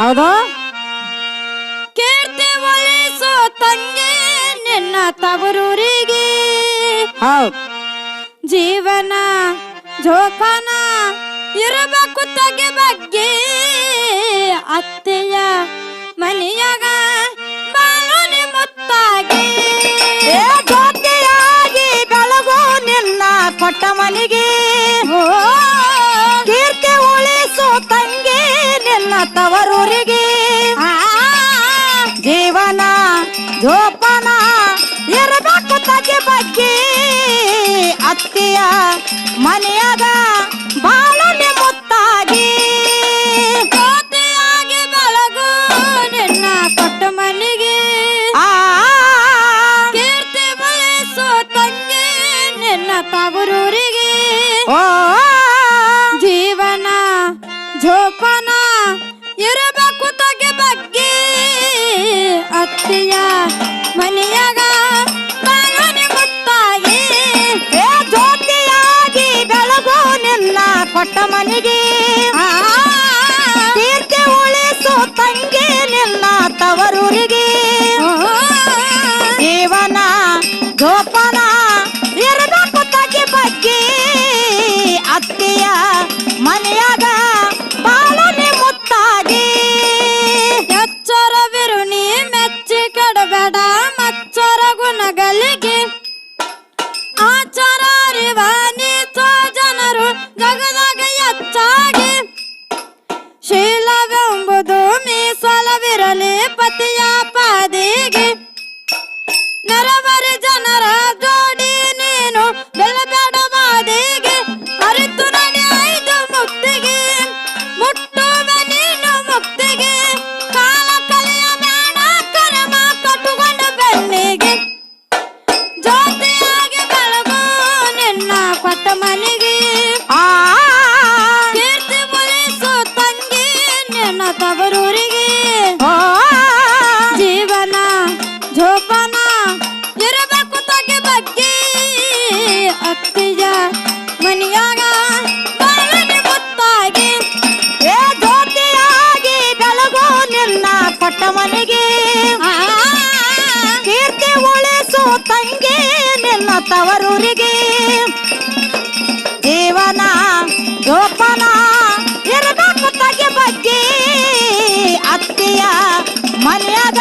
ಹೌದು? ಕೀರ್ತಿವಲಿಸೋ ತಂಗಿ ನಿನ್ನ ತವರೂರಿಗೆ. ಹೌದು. ಜೀವನ ಜೋಪಾನ ಇರಬೇಕು ತಗೆ ಬಗ್ಗೆ. ಅತ್ತೆಯ ಮನೆಯಾಗ ಬಾನುಲಿ ಮುತ್ತಾಗಿ. ಬೆಳಗು ನಿನ್ನ ಕೊಟ್ಟ ಮನೆಗೆ. ಜೋಪಾನ ಎರಬೇಕು ತಗೆ ಬಗ್ಗೆ ಅತ್ತಿಯ ಮನೆಯಾಗ ಕೊಟ್ಟ ಮನೆಗೆ. ತೀರ್ಕೆ ಉಳಿಸೋ ತಂಗಿ ನಿನ್ನ ತವರೂರಿಗೆ. ಮನೆಗೆ ಆ. ಕೀರ್ತಿ ಮುಗಿಸೋ ತಂಗಿ ನಿನ್ನ ತವರೂರಿಗೆ. ಜೀವನ ಜೋಪಾನ ಇರಬೇಕು ತಗೆ ಬಗ್ಗೆ. ಅತ್ತಿಯ ಮನೆಯಾಗ ಮುತ್ತಾಗಿ. ಏ ಜ್ಯೋತಿಯಾಗಿ ಬೆಳಗೋ ನಿನ್ನ ಪಟ್ಟ ಮನೆಗೆ. ಕೀರ್ತಿ ಉಳಿಸು ತಂಗಿ ನಿನ್ನ ತವರೂರಿಗೆ. ಜೋಪಾನ ಜೋಪಾನ ಇರಬೇಕು ತಗೆ ಬಗ್ಗೆ ಅತ್ತೆಯ ಮನೆಯದ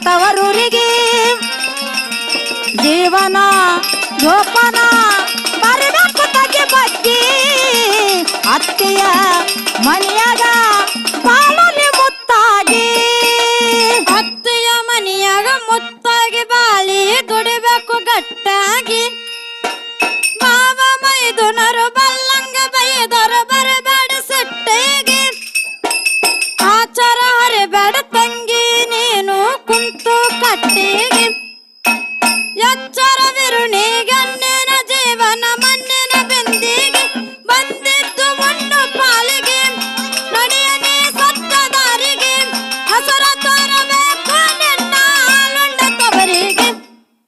ತವರೂರಿಗೆ ಜೀವನ ಜೋಪನ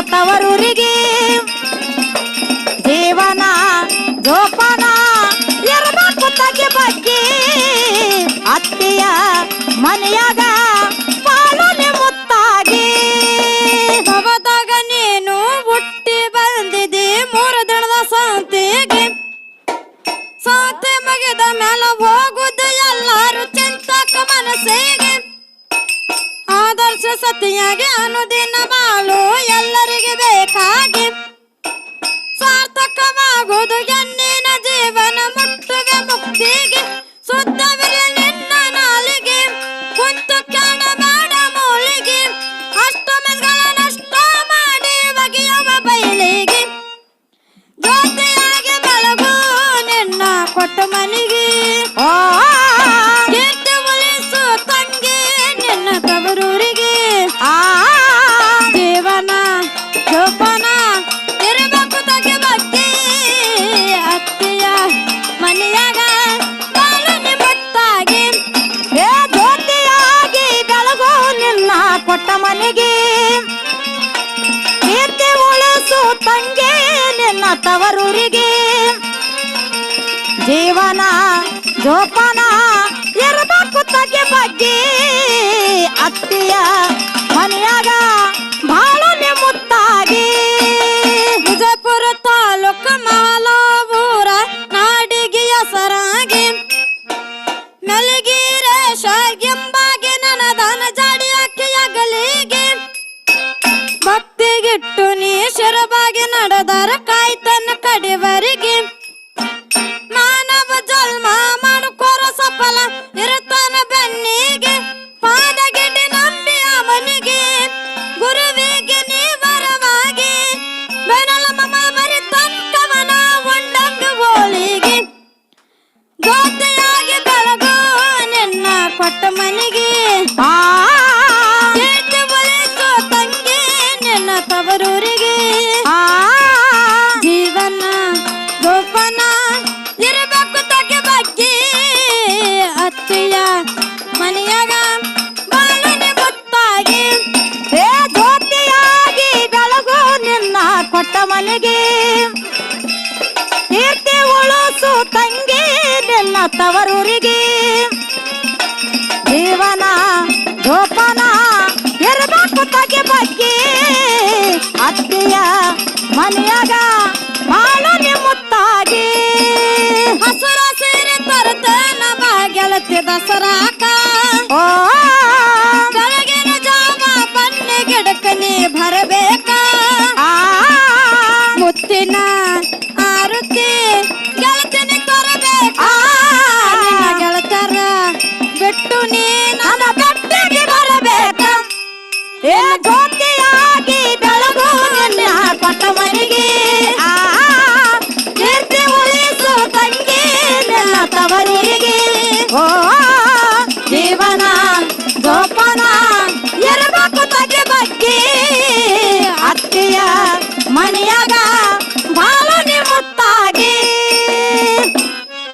ನಿನ್ನ ತವರೂರಿಗೆ ಜೀವನ, ಜೋಪಾನ ತಗೆ ಬಗ್ಗೆ ಅತ್ತೆಯ ಮನೆಯಾಗ ಪಾಲನೆ ಮುತ್ತಾಗಿ. ಭವದಾಗ ನೀನು ಹುಟ್ಟಿ ಬಂದಿದೆ, ಮೂರು ದಿನದ ಸಂತೆಗೆ ಸಂತೆ ಮುಗಿದ ಮೇಲೆ ಹೋಗುದು ಎಲ್ಲಾರು ಚಿಂತಕ ಮನಸ್ಸಿಗೆ. ಸತಿಯಾಗಿ ಅನುದಿನ ಬಾಳು ಎಲ್ಲರಿಗೆ ಬೇಕಾಗಿ. ಸಾರ್ಥಕವಾಗುವುದು ಎನ್ನಿನ ಜೀವನ ಮುಟ್ಟುವೆ ಮುಕ್ತಿಗೆ. ಶುದ್ಧವಿರಲಿ ತವರೂರಿಗೆ ಜೀವನ, ಜೋಪಾನ ಇರಬೇಕು ತಗೆ ಬಗ್ಗೆ ಅತ್ತಿಯ ಮನೆಯಾಗ ಬಾಳನೆ ಮುತ್ತಾಗಿ ವಿಜಯಪುರ ತಾಲೂಕು ಮಾಲಾವೂರ ನಾಡಿಗೆ ಸರಾಗಿ ಮೆಲಗಿರೇಶ ಎಂಬಾಗಿ ನನ್ನ ದಾನ ಜಾಡಿ ಅಕ್ಕಿಯಾಗಲಿಗೆ ಭಕ್ತಿಗಿಟ್ಟು ನೀ ಶಿರಬಾಗಿ ನಡೆದರ ಕಾಯ್ತನ ಕಡೆವರಿಗೆ. ಇರಬೇಕು ತಗೆ ಬಗ್ಗೆ. ಅತ್ತೆಯ ಮನೆಯಾಗ ಬಾಳನೆ ಮುತ್ತಾಗಿ ಏ ಜ್ಯೋತಿಯಾಗಿ ಬೆಳಗು ನಿನ್ನ ಕೊಟ್ಟ ಮನೆಗೆ. ಕೀರ್ತಿ ಉಳಿಸು ತಂಗಿ ನಿನ್ನ ತವರೂರಿಗೆ. ಜೀವನ, ಜೋಪಾನ ಇರಬೇಕು ತಗೆ ಬಗ್ಗೆ. ಅತ್ತೆಯ ಮನೆಯಾಗ ಹಸುರ ಸೀರೆ ತರ್ತೇನ ಬಾ ಗೆಳತಿ ದಸರಾಕ ಓ ಬೆಳಗಿನ ಜಾವ ಬನ್ನಿ ಗಿಡಕ ನೀ ಬರಬೇಕ